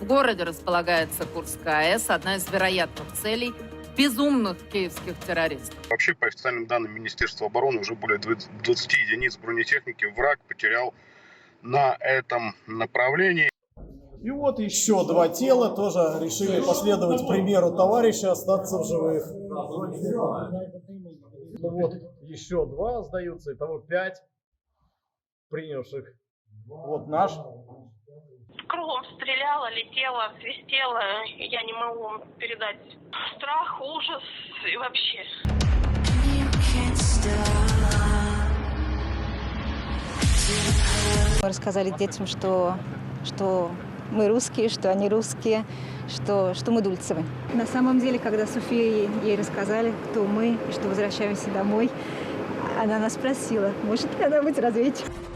В городе располагается Курская АЭС, одна из вероятных целей безумных киевских террористов. Вообще, по официальным данным Министерства обороны, уже более 20 единиц бронетехники враг потерял на этом направлении. И вот еще два тела тоже решили последовать примеру товарища, остаться в живых. Ну вот, еще два сдаются, итого пять принявших. Вот наш. Кругом стреляла, летела, свистела. Я не могу вам передать страх, ужас и вообще. Мы рассказали детям, что, что мы русские, что они русские, что, что мы Дульцевы. На самом деле, когда София ей, ей рассказали, кто мы и что возвращаемся домой, она нас спросила, может ли она быть разведчиком.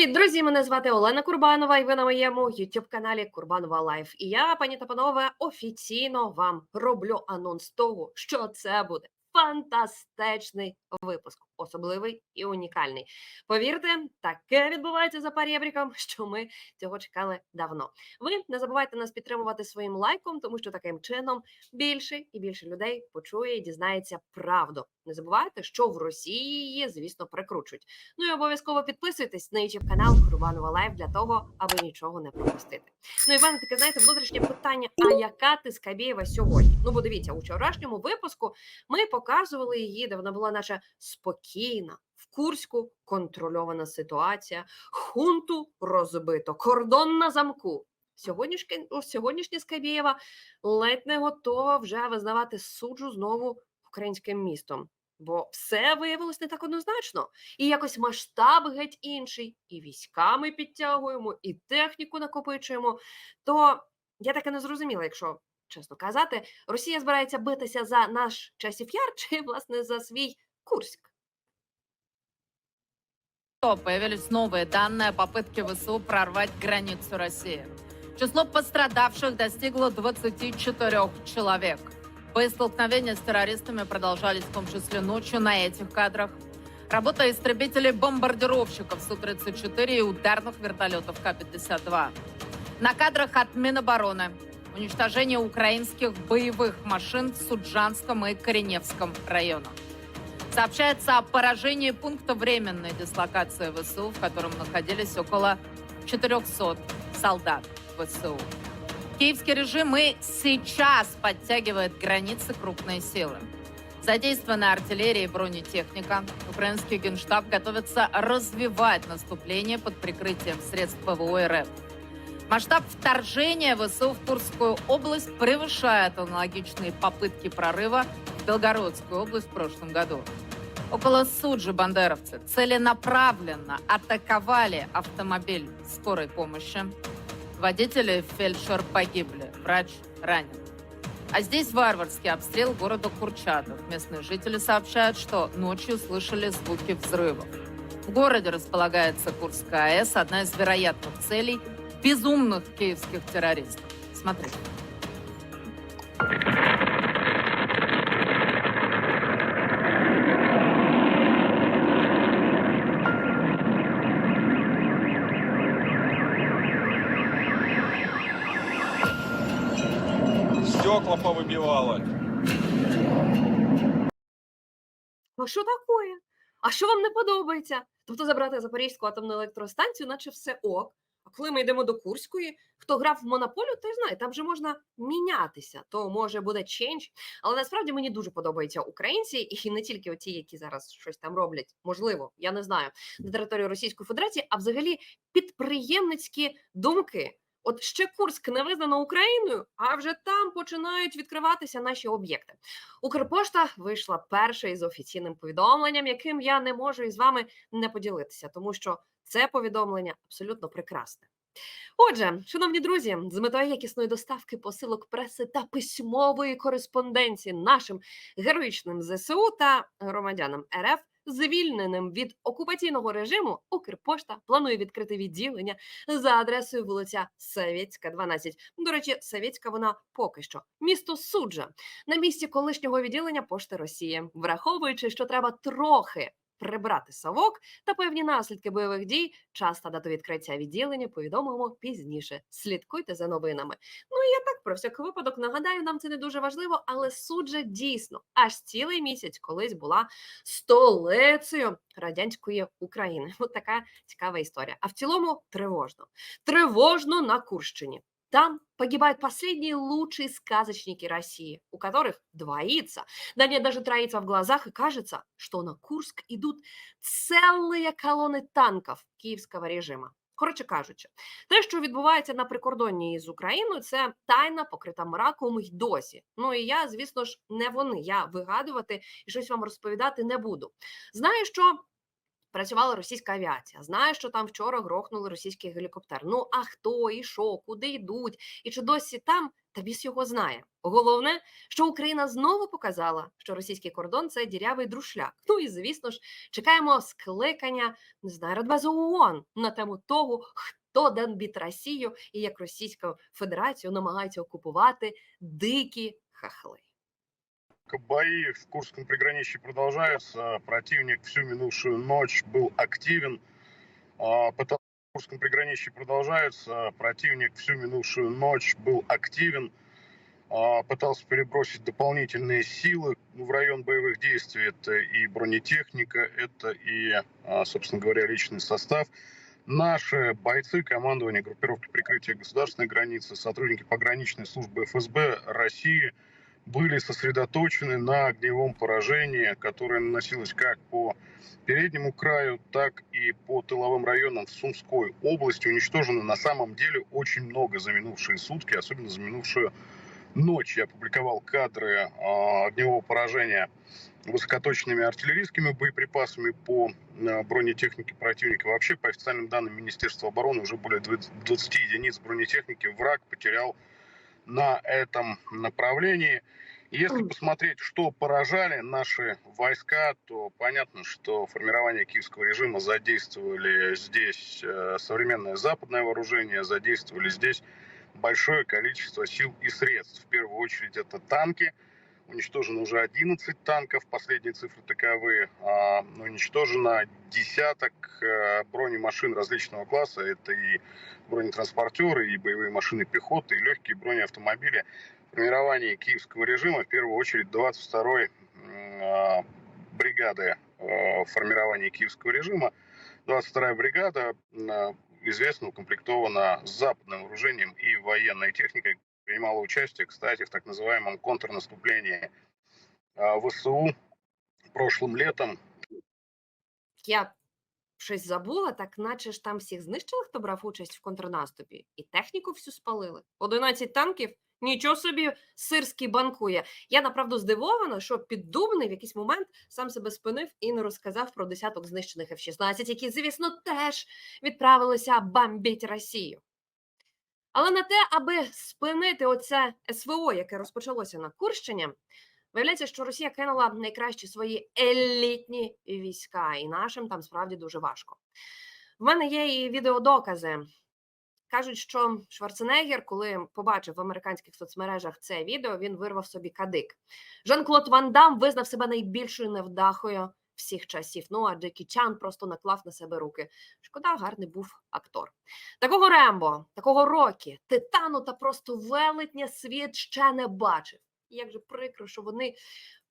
Привіт, друзі! Мене звати Олена Курбанова, і ви на моєму youtube каналі Курбанова Лайф. І я, пані та панове, офіційно вам роблю анонс того, що це буде фантастичний випуск, особливий і унікальний. Повірте, таке відбувається за парєбріком, що ми цього чекали давно. Ви не забувайте нас підтримувати своїм лайком, тому що таким чином більше і більше людей почує і дізнається правду. Не забувайте, що в Росії її, звісно, прикручують. Ну і обов'язково підписуйтесь на YouTube канал Курбанова Лайф для того, аби нічого не пропустити. Ну і мене таке, знаєте, внутрішнє питання: а яка ти Скабєєва сьогодні? Ну, бо дивіться, у вчорашньому випуску ми показували її, де вона була наче спокійна. В Курську контрольована ситуація, хунту розбито, кордон на замку. Сьогоднішнє, сьогоднішня Скабєєва ледь не готова вже визнавати суджу знову українським містом. Бо все виявилось не так однозначно. І якось масштаб геть інший, і війська ми підтягуємо, і техніку накопичуємо. То я таке не зрозуміла, якщо чесно казати, Росія збирається битися за наш часів яр чи власне за свій Курськ. Появились новые данные о попытке ВСУ прорвать границу России. Число пострадавших достигло 24 человек. Боестолкновения с террористами продолжались в том числе ночью на этих кадрах. Работа истребителей-бомбардировщиков Су-34 и ударных вертолетов К-52. На кадрах от Минобороны уничтожение украинских боевых машин в Суджанском и Кореневском районах. Сообщается о поражении пункта временной дислокации ВСУ, в котором находились около 400 солдат ВСУ. Киевский режим и сейчас подтягивает к границе крупные силы. Задействована артиллерия и бронетехника. Украинский генштаб готовится развивать наступление под прикрытием средств ПВО РФ. Масштаб вторжения ВСУ в Курскую область превышает аналогичные попытки прорыва в Белгородскую область в прошлом году. Около Суджи бандеровцы целенаправленно атаковали автомобиль скорой помощи. Водитель и фельдшер погибли, врач ранен. А здесь варварский обстрел города Курчатов. Местные жители сообщают, что ночью слышали звуки взрывов. В городе располагается Курская АЭС, одна из вероятных целей безумных киевских террористов. Смотрите. Стекла. А що таке? А що вам не подобається? Тобто забрати Запорізьку атомну електростанцію, наче все ок. А коли ми йдемо до Курської, хто грав в монополію, той знає, там же можна мінятися, то може буде ченч. Але насправді мені дуже подобаються українці, і не тільки оті, які зараз щось там роблять, можливо, я не знаю, на території Російської Федерації, а взагалі підприємницькі думки. От ще Курськ не визнано Україною, а вже там починають відкриватися наші об'єкти. Укрпошта вийшла перша із офіційним повідомленням, яким я не можу із вами не поділитися, тому що це повідомлення абсолютно прекрасне. Отже, шановні друзі, з метою якісної доставки посилок преси та письмової кореспонденції нашим героїчним ЗСУ та громадянам РФ, звільненим від окупаційного режиму, Укрпошта. Планує відкрити відділення за адресою вулиця Савєцька, 12. До речі, Савєцька вона поки що. Місто суджа. На місці колишнього відділення пошти Росії, враховуючи, що треба трохи прибрати совок та певні наслідки бойових дій. Час та дату відкриття відділення повідомимо пізніше. Слідкуйте за новинами. Ну і я так про всяк випадок нагадаю, нам це не дуже важливо, але суджа дійсно аж цілий місяць колись була столицею радянської України. От така цікава історія. А в цілому тривожно. Тривожно на Курщині. Там погибают последние лучшие сказочники России, у которых двоится, да нет, даже троится в глазах, и кажется, что на Курск идут целые колони танків київського режиму. Коротше кажучи, те, що відбувається на прикордонні із Україною, це тайна покрита мраком й досі. Ну і я, звісно ж, не вони. Я вигадувати і щось вам розповідати не буду. Знаю, що працювала російська авіація. Знаю, що там вчора грохнули російський гелікоптер. Ну а хто і що, куди йдуть, і чи досі там, та біс його знає. Головне, що Україна знову показала, що російський кордон це дірявий друшляк. Ну і звісно ж, чекаємо скликання не знаю, Радбезу ООН на тему того, хто бомбить Росію і як Російська Федерацію намагається окупувати дикі хахли. Бои в Курском приграничье продолжаются. Противник всю минувшую ночь был активен. А, В Курском приграничье продолжаются. Противник всю минувшую ночь был активен. А, Пытался перебросить дополнительные силы в район боевых действий. Это и бронетехника, это и, а, собственно говоря, личный состав. Наши бойцы командования группировки прикрытия государственной границы, сотрудники пограничной службы ФСБ России были сосредоточены на огневом поражении, которое наносилось как по переднему краю, так и по тыловым районам в Сумской области. Уничтожено на самом деле очень много за минувшие сутки, особенно за минувшую ночь. Я опубликовал кадры а, огневого поражения высокоточными артиллерийскими боеприпасами по а, бронетехнике противника. Вообще, по официальным данным Министерства обороны, уже более 20 единиц бронетехники враг потерял на этом направлении. Если посмотреть, что поражали наши войска, то понятно, что формирование киевского режима задействовали здесь э, современное западное вооружение, задействовали здесь большое количество сил и средств. В первую очередь это танки. Уничтожено уже 11 танков, последние цифры таковы. А, уничтожено десяток э, бронемашин различного класса. Это и бронетранспортеры, и боевые машины пехоты, и легкие бронеавтомобили. Формирование киевского режима, в первую очередь 22-й м, а, бригады э, формирования киевского режима. 22-я бригада м, известно укомплектована западным вооружением и военной техникой. Принимала участие, кстати, в так называемом контрнаступлении ВСУ прошлым летом. Я щось забула, так наче ж там всіх знищили, хто брав участь в контрнаступі, і техніку всю спалили. 11 танків. Нічого собі сирський банкує. Я направду здивована, що піддубний в якийсь момент сам себе спинив і не розказав про десяток знищених F-16, які, звісно, теж відправилися бомбити Росію. Але на те, аби спинити оце СВО, яке розпочалося на Курщині, виявляється, що Росія кинула найкращі свої елітні війська, і нашим там справді дуже важко. В мене є і відеодокази. Кажуть, що Шварценеггер, коли побачив в американських соцмережах це відео, він вирвав собі кадик. Жан-Клод Ван Дам визнав себе найбільшою невдахою всіх часів. Ну а Джекі Чан просто наклав на себе руки. Шкода, гарний був актор. Такого Рембо, такого Рокі, Титану та просто велетня світ ще не бачив. І Як же прикро, що вони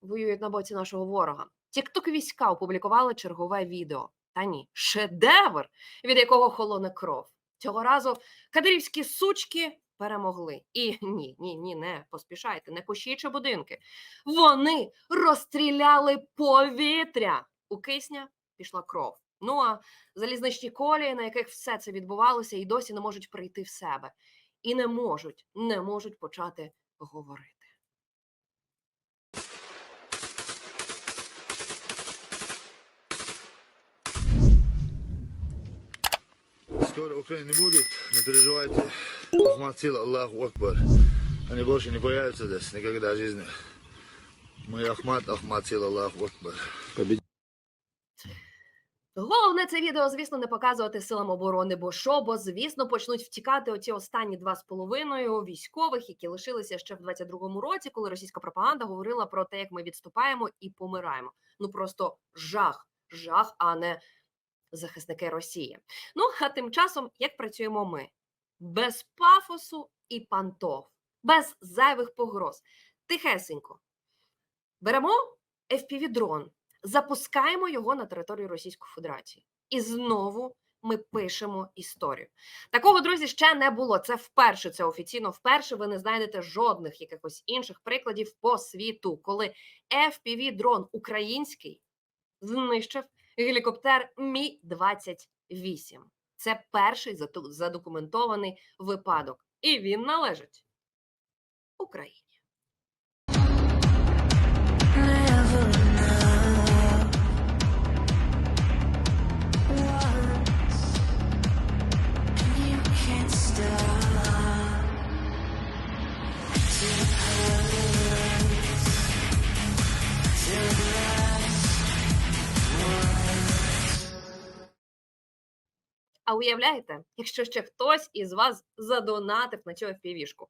воюють на боці нашого ворога. Тікток війська опублікували чергове відео. Та ні, шедевр, від якого холоне кров. Цього разу кадирівські сучки перемогли. І ні, ні, ні, не поспішайте, не кущічі будинки. Вони розстріляли повітря. У кисня пішла кров. Ну а залізничні колії, на яких все це відбувалося, і досі не можуть прийти в себе. І не можуть, не можуть почати говорити. Скоро Украины не будет, не переживайте. Ахмад Аллаху Акбар. Они больше не появятся здесь никогда в жизни. Мы Ахмад, Ахмад Сил, Аллаху Акбар. Головне це відео, звісно, не показувати силам оборони, бо що, бо звісно почнуть втікати оці останні два з половиною військових, які лишилися ще в 22-му році, коли російська пропаганда говорила про те, як ми відступаємо і помираємо. Ну просто жах, жах, а не захисники Росії. Ну а тим часом, як працюємо ми? Без пафосу і пантов, без зайвих погроз. Тихесенько. Беремо FPV-дрон, запускаємо його на територію Російської Федерації. І знову ми пишемо історію. Такого, друзі, ще не було. Це вперше, це офіційно вперше. Ви не знайдете жодних якихось інших прикладів по світу, коли FPV-дрон український знищив гелікоптер Мі 28 Це перший задокументований випадок, і він належить Україні. А уявляєте, якщо ще хтось із вас задонатив на цю FPV-шку?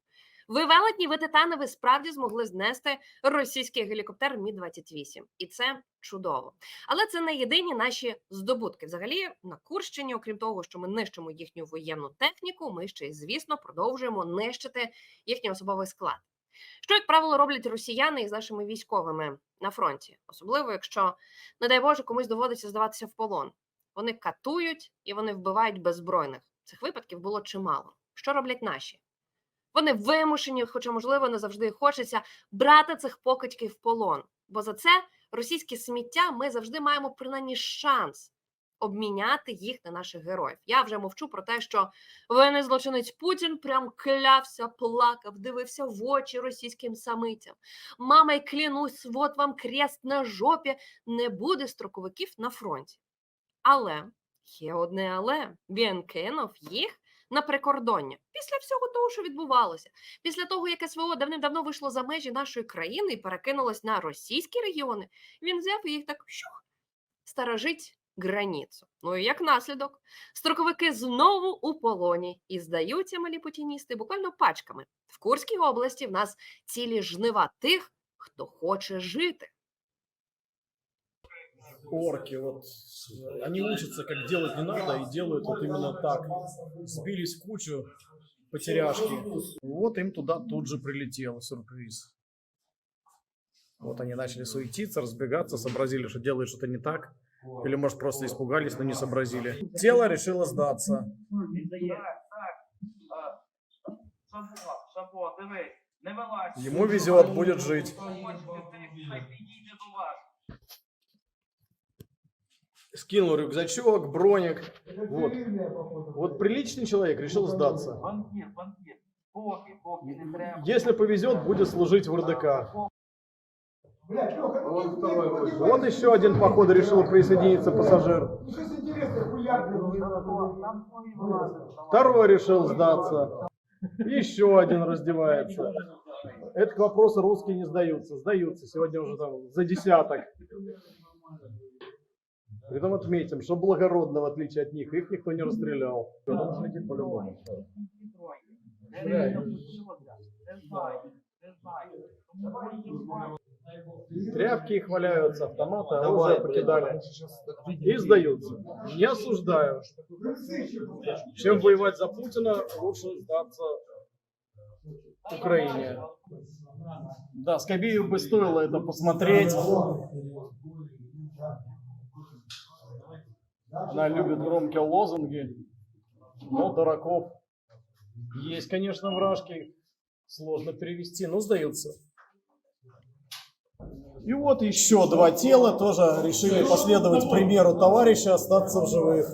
Ви велетні, ви титани, ви справді змогли знести російський гелікоптер Мі 28 і це чудово. Але це не єдині наші здобутки. Взагалі, на Курщині, окрім того, що ми нищимо їхню воєнну техніку, ми ще й, звісно, продовжуємо нищити їхній особовий склад. Що, як правило, роблять росіяни із нашими військовими на фронті, особливо якщо, не дай Боже, комусь доводиться здаватися в полон. Вони катують і вони вбивають беззбройних. Цих випадків було чимало. Що роблять наші? Вони вимушені, хоча, можливо, не завжди хочеться, брати цих покидьків в полон. Бо за це російське сміття ми завжди маємо принаймні шанс обміняти їх на наших героїв. Я вже мовчу про те, що воєнний злочинець Путін прям клявся, плакав, дивився в очі російським самицям. Мама, й клянусь, от вам крест на жопі, не буде строковиків на фронті. Але є одне але він кинув їх на прикордоння після всього того, що відбувалося, після того, як СВО давним-давно вийшло за межі нашої країни і перекинулось на російські регіони, він взяв їх так щух, сторожить границю. Ну і як наслідок, строковики знову у полоні і здаються малі путіністи буквально пачками. В Курській області в нас цілі жнива тих, хто хоче жити. Орки, вот они учатся, как делать не надо, и делают вот именно так. Сбились в кучу потеряшки. Вот им туда тут же прилетел сюрприз. Вот они начали суетиться, разбегаться, сообразили, что делают что-то не так. Или, может, просто испугались, но не сообразили. Тело решило сдаться. Ему везет, будет жить. Скинул рюкзачок, броник. Вот. Вот приличный человек решил сдаться. Банкір, банкір. Поки, поки не треба. Если повезет, будет служить в РДК. Вот еще один, походу, решил присоединиться пассажир. Там свої вилазять. Второй решил сдаться. Еще один раздевается. Это к вопросу русские не сдаются. Сдаются. Сегодня уже там за десяток. Притом отметим, что благородно, в отличие от них, их никто не расстрелял. По-любому. Тряпки их валяются, автоматы, оружие покидали. И сдаются. Не осуждаю. Чем воевать за Путина, лучше сдаться Украине. Да, Скобею бы стоило это посмотреть. Она любит громкие лозунги, но дураков есть, конечно, вражки. Сложно перевести, но сдаются. И вот еще два тела тоже решили последовать примеру товарища, остаться в живых.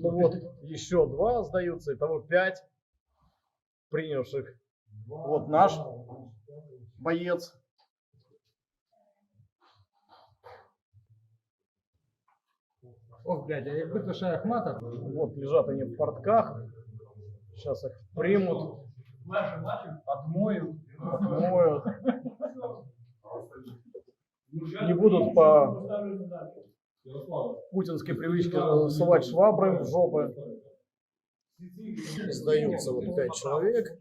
Ну вот, еще два сдаются, итого пять принявших. Вот наш боец. Ох, блядь, а якби то ще Ахмата, Вот лежат они в портках. Сейчас их примут, отмою. отмоют. Не будут по путинской привычке совать швабры в жопы. Сдаются вот пять человек.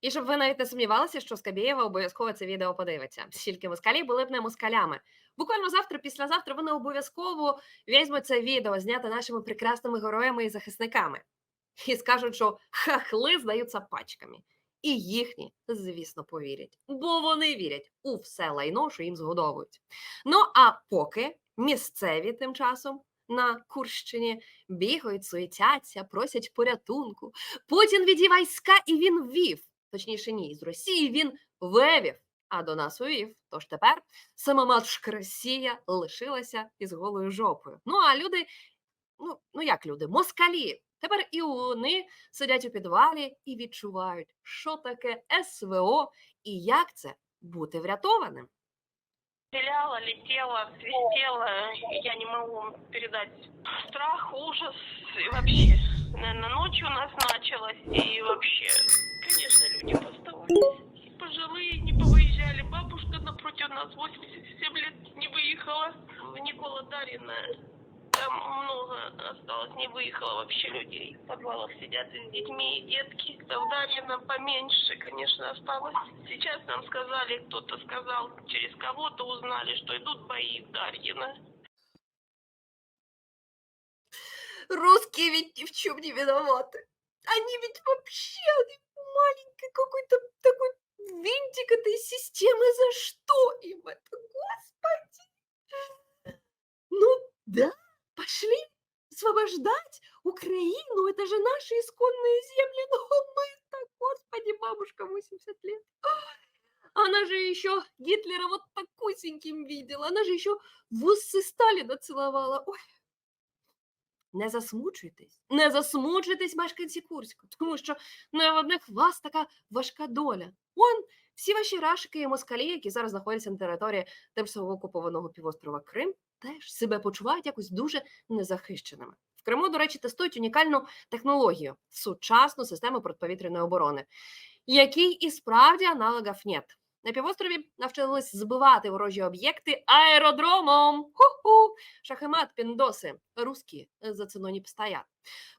І щоб ви навіть не сумнівалися, що Скабєєва обов'язково це відео подивиться. Стільки москалі були б не москалями. Буквально завтра, післязавтра вони обов'язково візьмуть це відео, знято нашими прекрасними героями і захисниками. І скажуть, що хахли здаються пачками. І їхні, звісно, повірять, бо вони вірять у все лайно, що їм згодовують. Ну а поки місцеві тим часом на Курщині бігають, суетяться, просять порятунку. Путін відів війська і він ввів. Точніше, ні, з Росії він вивів, а до нас увів. Тож тепер сама матушка Росія лишилася із голою жопою. Ну а люди, ну, ну як люди, москалі. Тепер і вони сидять у підвалі і відчувають, що таке СВО і як це бути врятованим. Стреляла, летела, свистела. Я не могу передать страх, ужас и вообще. Наверное, ночью у нас началось. И вообще, конечно, люди нас 87 лет не выехала. Никола Дарина. Там много осталось, не выехало вообще людей. В подвалах сидят с детьми, и детки. В Дарьино поменьше, конечно, осталось. Сейчас нам сказали, кто-то сказал, через кого-то узнали, что идут бои в Дарьино. Русские ведь ни в чем не виноваты. Они ведь вообще они маленький какой-то такой винтик этой системы. За что им это, господи? Ну да, пошли освобождать Украину. Это же наши исконные земли. Но мы так, господи, бабушка 80 лет. Она же еще Гитлера вот такусеньким видела. Она же еще в усы Сталина целовала. Ой. Не засмучуйтесь, не засмучуйтесь, мешканці Курську, тому що не в одних вас така важка доля. Он всі ваші рашики і москалі, які зараз знаходяться на території тимчасово окупованого півострова Крим, теж себе почувають якось дуже незахищеними. В Криму, до речі, тестують унікальну технологію сучасну систему протиповітряної оборони, якій і справді аналогів нет. На півострові навчились збивати ворожі об'єкти аеродромом. Ху-ху! Шахемат, піндоси, русські за ціною не постоять.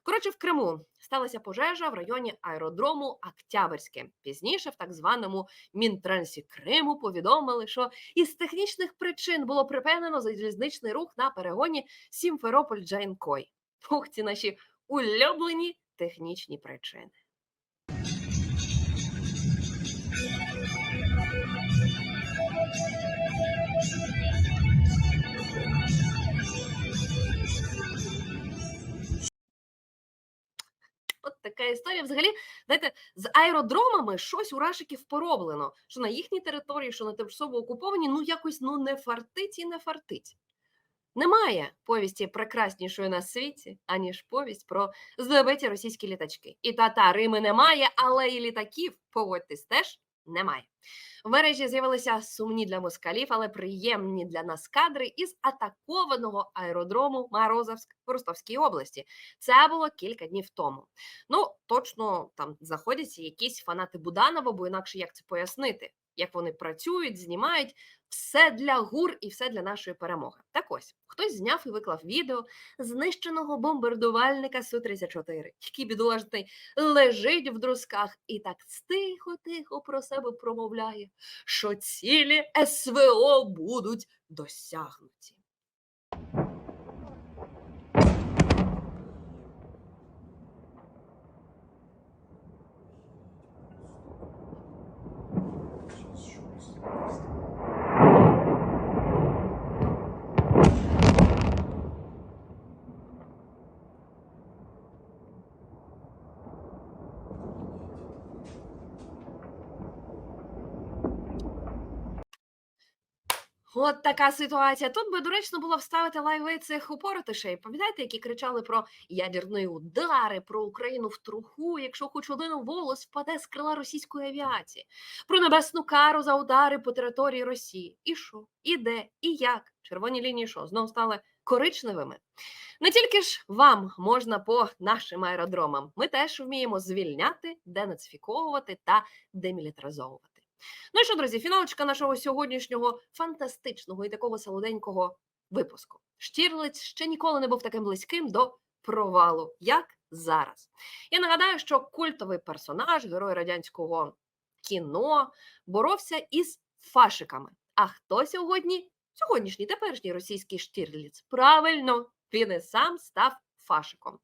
Коротше, в Криму сталася пожежа в районі аеродрому Октябрьське. Пізніше в так званому Мінтрансі Криму повідомили, що із технічних причин було припинено залізничний рух на перегоні Сімферополь-Джайнкой. Ух, ці наші улюблені технічні причини. Така історія. Взагалі, знаєте, з аеродромами щось у рашиків пороблено. Що на їхній території, що на тимчасово окуповані, ну якось ну не фартить і не фартить. Немає повісті прекраснішої на світі, аніж повість про здобиті російські літачки. І тата Рими немає, але і літаків, поводьтесь теж немає. В мережі з'явилися сумні для москалів, але приємні для нас кадри із атакованого аеродрому Морозовськ в Ростовській області. Це було кілька днів тому. Ну, точно там знаходяться якісь фанати Буданова, бо інакше як це пояснити, як вони працюють, знімають все для гур і все для нашої перемоги. Так ось хтось зняв і виклав відео знищеного бомбардувальника Су-34, який бідолажний лежить в друзках і так тихо-тихо про себе промовляє, що цілі СВО будуть досягнуті. От така ситуація. Тут би доречно було вставити лайви цих упоротишей. Пам'ятаєте, які кричали про ядерні удари, про Україну в труху, якщо хоч один волос впаде з крила російської авіації, про небесну кару за удари по території Росії. І що? І де, і як? Червоні лінії що? Знов стали коричневими. Не тільки ж вам можна по нашим аеродромам. Ми теж вміємо звільняти, денацифіковувати та демілітаризовувати. Ну і що, друзі, фіналочка нашого сьогоднішнього фантастичного і такого солоденького випуску. Штірлиць ще ніколи не був таким близьким до провалу, як зараз. Я нагадаю, що культовий персонаж, герой радянського кіно, боровся із фашиками. А хто сьогодні? Сьогоднішній теперішній російський Штірліц. Правильно, він і сам став фашиком.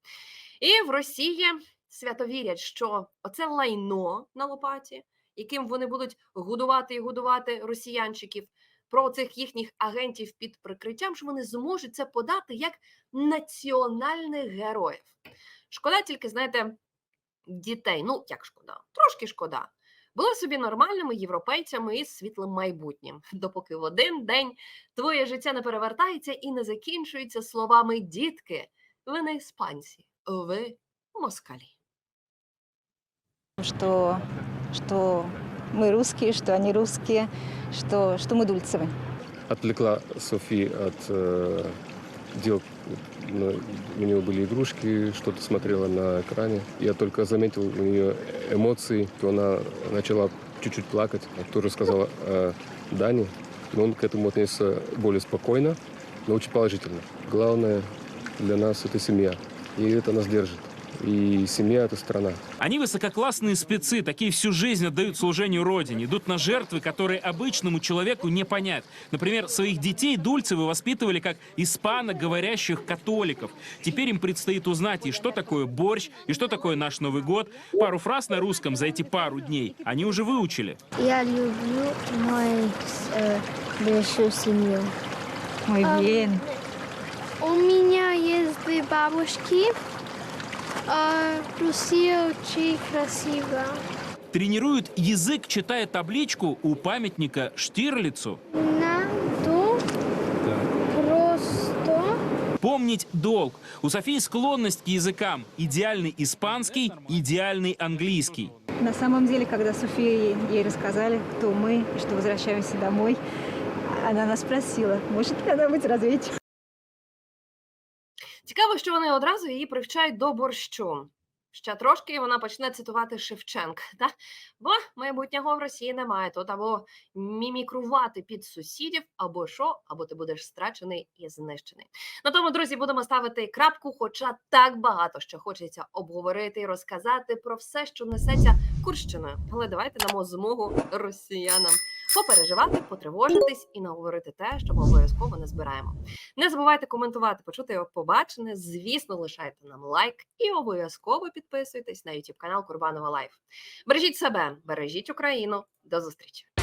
І в Росії свято вірять, що оце лайно на лопаті, яким вони будуть годувати і годувати росіянчиків, про цих їхніх агентів під прикриттям, що вони зможуть це подати як національних героїв. Шкода тільки, знаєте, дітей. Ну, як шкода, трошки шкода. Були собі нормальними європейцями із світлим майбутнім, допоки в один день твоє життя не перевертається і не закінчується словами дітки. Ви не іспанці, ви москалі. Что, что мы русские, что они русские, что, что мы Дульцевы. отвлекла Софи от э, дел. Ну, У нее были игрушки, что-то смотрела на экране. Я только заметил у нее эмоции, то она начала чуть-чуть плакать. Тоже сказала о Дане, но он к этому отнесся более спокойно, но очень положительно. Главное для нас это семья, и это нас держит. И семья – это страна. Они высококлассные спецы, такие всю жизнь отдают служению Родине, идут на жертвы, которые обычному человеку не понять. Например, своих детей Дульцевы воспитывали как испаноговорящих католиков. Теперь им предстоит узнать, и что такое борщ, и что такое наш Новый год. Пару фраз на русском за эти пару дней они уже выучили. Я люблю мою э, большую семью. А, bien. У меня есть две бабушки. А, Россия очень красивая. Тренируют язык, читая табличку у памятника Штирлицу. Надо просто Помнить долг. У Софии склонность к языкам. Идеальный испанский, идеальный английский. На самом деле, когда София ей, рассказали, кто мы и что возвращаемся домой, она нас спросила, может когда-нибудь разведчик? Цікаво, що вони одразу її привчають до борщу. Ще трошки і вона почне цитувати Шевченка. Та? Бо майбутнього в Росії немає. Тут або мімікрувати під сусідів, або що, або ти будеш страчений і знищений. На тому, друзі, будемо ставити крапку, хоча так багато що хочеться обговорити і розказати про все, що несеться Курщиною. Але давайте дамо змогу росіянам попереживати, потривожитись і наговорити те, що ми обов'язково не збираємо. Не забувайте коментувати, почути його побачене. Звісно, лишайте нам лайк і обов'язково підписуйтесь на YouTube канал Курбанова Лайф. Бережіть себе, бережіть Україну. До зустрічі!